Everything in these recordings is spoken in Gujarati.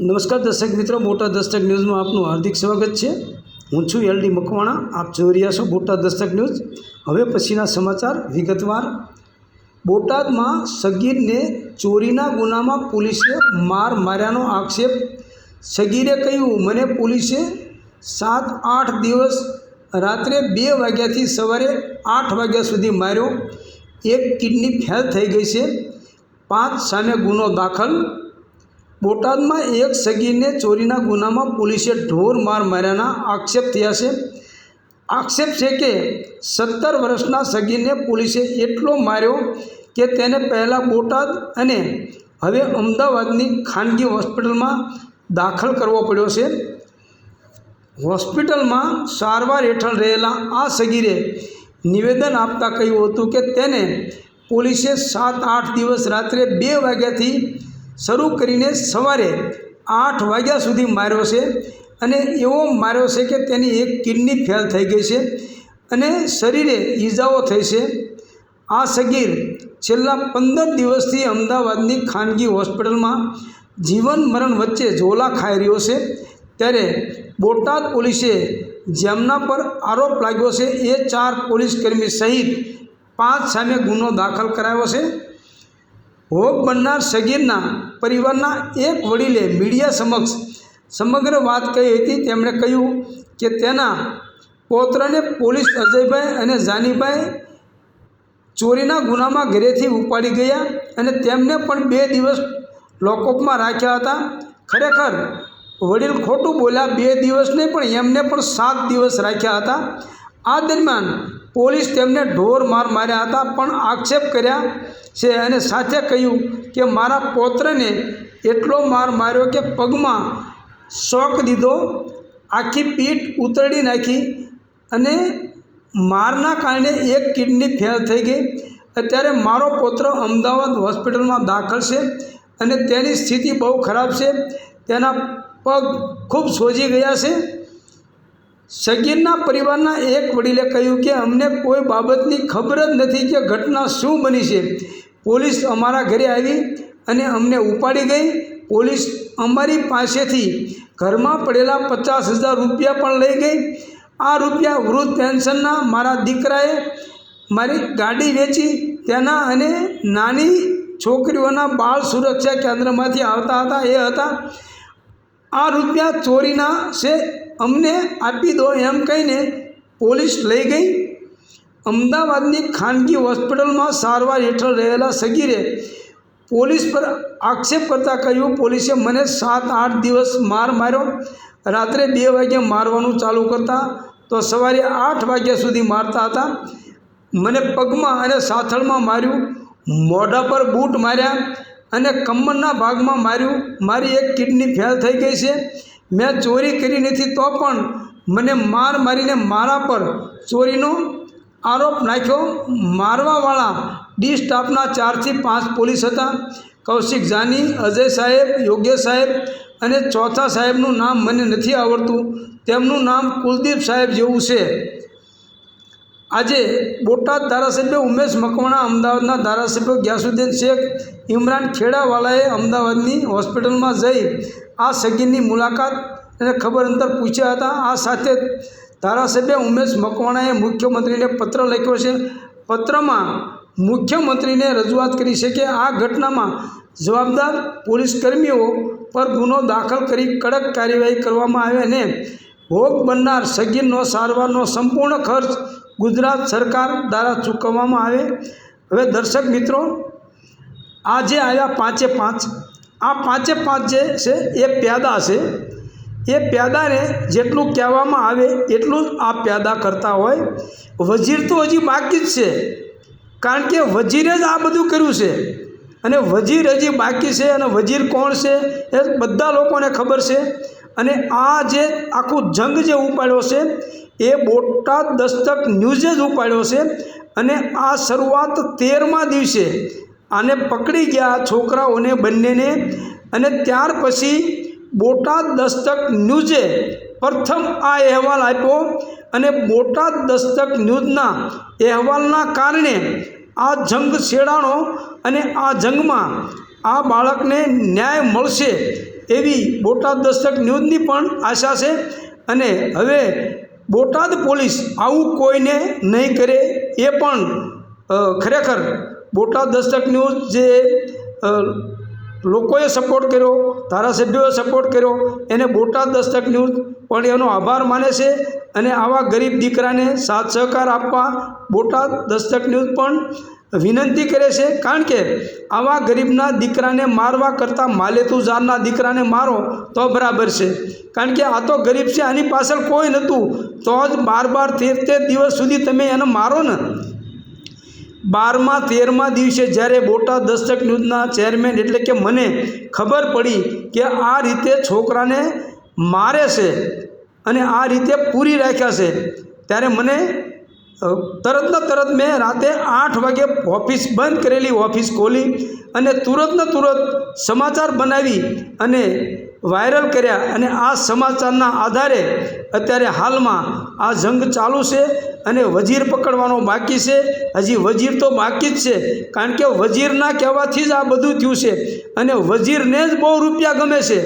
નમસ્કાર દર્શક મિત્રો, બોટાદ દસ્તક ન્યૂઝમાં આપનું હાર્દિક સ્વાગત છે. હું છું એલ ડી મકવાણા, આપ જોઈ રહ્યા છો બોટાદ દસ્તક ન્યૂઝ. હવે પછીના સમાચાર વિગતવાર. બોટાદમાં સગીરને ચોરીના ગુનામાં પોલીસે માર માર્યાનો આક્ષેપ. સગીરે કહ્યું, મને પોલીસે સાત આઠ દિવસ રાત્રે બે વાગ્યાથી સવારે આઠ વાગ્યા સુધી માર્યો. એક કિડની ફેલ થઈ ગઈ છે. પાંચ સામે ગુનો દાખલ. બોટાદમાં એક સગીરને ચોરીના ગુનામાં પોલીસે ઢોર માર માર્યાના આક્ષેપ થયા છે. આક્ષેપ છે કે સત્તર વર્ષના સગીરને પોલીસે એટલો માર્યો કે તેને પહેલાં બોટાદ અને હવે અમદાવાદની ખાનગી હોસ્પિટલમાં દાખલ કરવો પડ્યો છે. હોસ્પિટલમાં સારવાર હેઠળ રહેલા આ સગીરે નિવેદન આપતા કહ્યું હતું કે તેને પોલીસે સાત આઠ દિવસ રાત્રે બે વાગ્યાથી શરૂ કરીને સવારે આઠ વાગ્યા સુધી માર્યો છે અને એવો માર્યો છે કે તેની એક કિડની ફેલ થઈ ગઈ છે અને શરીરે ઈજાઓ થઈ છે. આ સગીર છેલ્લા પંદર દિવસથી અમદાવાદની ખાનગી હોસ્પિટલમાં જીવન મરણ વચ્ચે ઝોલા ખાઈ રહ્યો છે. ત્યારે બોટાદ પોલીસે જેમના પર આરોપ લાગ્યો છે, એ ચાર પોલીસકર્મી સહિત પાંચ સામે ગુનો દાખલ કરાયો છે. ભોગ બનનાર સગીરના પરિવારના એક વડીલે મીડિયા સમક્ષ સમગ્ર વાત કહી હતી. તેમણે કહ્યું કે તેના પૌત્રને પોલીસ અજયભાઈ અને જાનીભાઈ ચોરીના ગુનામાં ઘરેથી ઉપાડી ગયા અને તેમને પણ બે દિવસ લોકઅપમાં રાખ્યા હતા. ખરેખર વડીલ ખોટું બોલ્યા બે દિવસ નહીં પણ એમને પણ સાત દિવસ રાખ્યા હતા. આ દરમિયાન પોલીસ તેમને ઢોર માર માર્યા હતા, પણ આક્ષેપ કર્યા છે અને સાથે કહ્યું કે મારા પૌત્રને એટલો માર માર્યો કે પગમાં શોક દીધો, આખી પીઠ ઉતરડી નાખી અને મારના કારણે એક કિડની ફેલ થઈ ગઈ. અત્યારે મારો પૌત્ર અમદાવાદ હોસ્પિટલમાં દાખલ છે અને તેની સ્થિતિ બહુ ખરાબ છે. તેના પગ ખૂબ સોજી ગયા છે. સગીરના પરિવારના એક વડીલે કહ્યું કે, અમને કોઈ બાબતની ખબર જ નથી કે ઘટના શું બની છે. પોલીસ અમારા ઘરે આવી અને અમને ઉપાડી ગઈ. પોલીસ અમારી પાસેથી ઘરમાં પડેલા પચાસ હજાર રૂપિયા પણ લઈ ગઈ. આ રૂપિયા વૃદ્ધ પેન્શનના મારા દીકરાએ મારી ગાડી વેચી, તેના અને નાની છોકરીઓના બાળ સુરક્ષા કેન્દ્રમાંથી આવતા હતા. એ હતા આ રૂપિયા ચોરીના છે, અમને આપી દો એમ કહીને પોલીસ લઈ ગઈ. અમદાવાદની ખાનગી હોસ્પિટલમાં સારવાર હેઠળ રહેલા સગીરે પોલીસ પર આક્ષેપ કરતાં કહ્યું, પોલીસે મને સાત આઠ દિવસ માર માર્યો. રાત્રે બે વાગ્યે મારવાનું ચાલુ કરતા તો સવારે આઠ વાગ્યા સુધી મારતા હતા. મને પગમાં અને સાથળમાં માર્યું. મોઢા પર બૂટ માર્યા. અને કમરના ભાગમાં માર્યું, મારી એક કિડની ફેલ થઈ ગઈ છે. મેં ચોરી કરી નથી તો પણ મને માર મારીને મારા પર ચોરીનો આરોપ નાખ્યો. મારવાવાળા ડી સ્ટાફના ચારથી પાંચ પોલીસ હતા. કૌશિક જાની, અજય સાહેબ યોગ્ય સાહેબ અને ચોથા સાહેબનું નામ મને નથી આવડતું. તેમનું નામ કુલદીપ સાહેબ જેવું છે. આજે બોટાદ ધારાસભ્ય ઉમેશ મકવાણા અમદાવાદના ધારાસભ્ય ગ્યાસુદ્દીન શેખ ઇમરાન ખેડાવાલાએ અમદાવાદની હોસ્પિટલમાં જઈ આ સગીરની મુલાકાત અને ખબર અંતર પૂછ્યા હતા. આ સાથે ધારાસભ્ય ઉમેશ મકવાણાએ મુખ્યમંત્રીને પત્ર લખ્યો છે. પત્રમાં મુખ્યમંત્રીને રજૂઆત કરી છે કે આ ઘટનામાં જવાબદાર પોલીસ કર્મીઓ પર ગુનો દાખલ કરી કડક કાર્યવાહી કરવામાં આવે અને ભોગ બનનાર સગીરનો સારવારનો સંપૂર્ણ ખર્ચ ગુજરાત સરકાર દ્વારા ચૂકવવામાં આવે. હવે દર્શક મિત્રો આ જે આવ્યા પાંચે પાંચ. આ પાંચે પાંચ જે છે, એ પ્યાદા છે. એ પ્યાદાને જેટલું કહેવામાં આવે, એટલું જ આ પ્યાદા કરતા હોય. વજીર તો હજી બાકી જ છે, કારણ કે વજીરે જ આ બધું કર્યું છે. અને વજીર હજી બાકી છે, અને વજીર કોણ છે, એ બધા લોકોને ખબર છે. અને આ જે આખું જંગ જે ઉપાડ્યો છે, એ બોટાદ દસ્તક ન્યૂઝે જ ઉપાડ્યો છે અને આ શરૂઆત તેરમા દિવસે આને પકડી ગયા છોકરાઓને બંનેને અને ત્યાર પછી બોટાદ દસ્તક ન્યૂઝે પ્રથમ આ અહેવાલ આપ્યો અને બોટાદ દસ્તક ન્યૂઝના અહેવાલના કારણે આ જંગ છેડાણો અને આ જંગમાં આ બાળકને ન્યાય મળશે એવી બોટાદ દસ્તક ન્યૂઝની પણ આશા છે અને હવે બોટાદ પોલીસ આવું કોઈને નહીં કરે એ પણ ખરેખર બોટાદ દસ્તક ન્યૂઝ જે લોકોએ સપોર્ટ કર્યો, ધારાસભ્યોએ સપોર્ટ કર્યો, એને બોટાદ દસ્તક ન્યૂઝ પણ એનો આભાર માને છે અને આવા ગરીબ દીકરાને સાથ સહકાર આપવા બોટાદ દસ્તક ન્યૂઝ પણ વિનંતી કરે છે, કારણ કે આવા ગરીબના દીકરાને મારવા કરતાં માલેતુજારના દીકરાને મારો, તો બરાબર છે. કારણ કે આ તો ગરીબ છે, આની પાછળ કોઈ નહોતું. તો જ બાર બાર તેર તેર દિવસ સુધી તમે એને મારો ને. બારમા તેરમા દિવસે જ્યારે બોટાદ દસ્તક ન્યૂઝના ચેરમેન એટલે કે મને ખબર પડી કે આ રીતે છોકરાને મારે છે અને આ રીતે પૂરી રાખ્યા છે, ત્યારે મને અ, તરત મેં રાતે આઠ વાગે ઓફિસ બંધ કરેલી ઓફિસ ખોલી અને તુરતને તુરત સમાચાર બનાવી અને વાયરલ કર્યા અને આ સમાચારના આધારે અત્યારે હાલમાં આ જંગ ચાલુ છે અને વજીર પકડવાનો બાકી છે. હજી વજીર તો બાકી જ છે કારણ કે વજીરના કહેવાથી જ આ બધું થયું છે અને વજીરને જ બહુ રૂપિયા ગમે છે.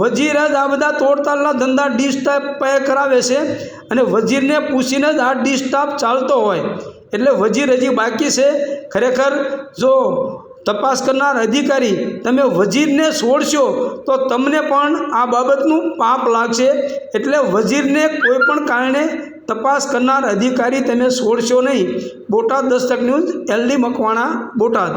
વજીર જ આ બધા તોડતાલના ધંધા ડી પે કરાવે છે અને વજીરને પૂછીને જ આ ડિસ્ટાફ ચાલતો હોય. એટલે વજીર હજી બાકી છે. ખરેખર જો તપાસ કરનાર અધિકારી તમે વજીરને છોડશો તો તમને પણ આ બાબતનું પાપ લાગશે. એટલે વજીરને કોઈ પણ કારણે તપાસ કરનાર અધિકારી તમે છોડશો નહીં. Botad Dastak news, LD Makwana, Botad.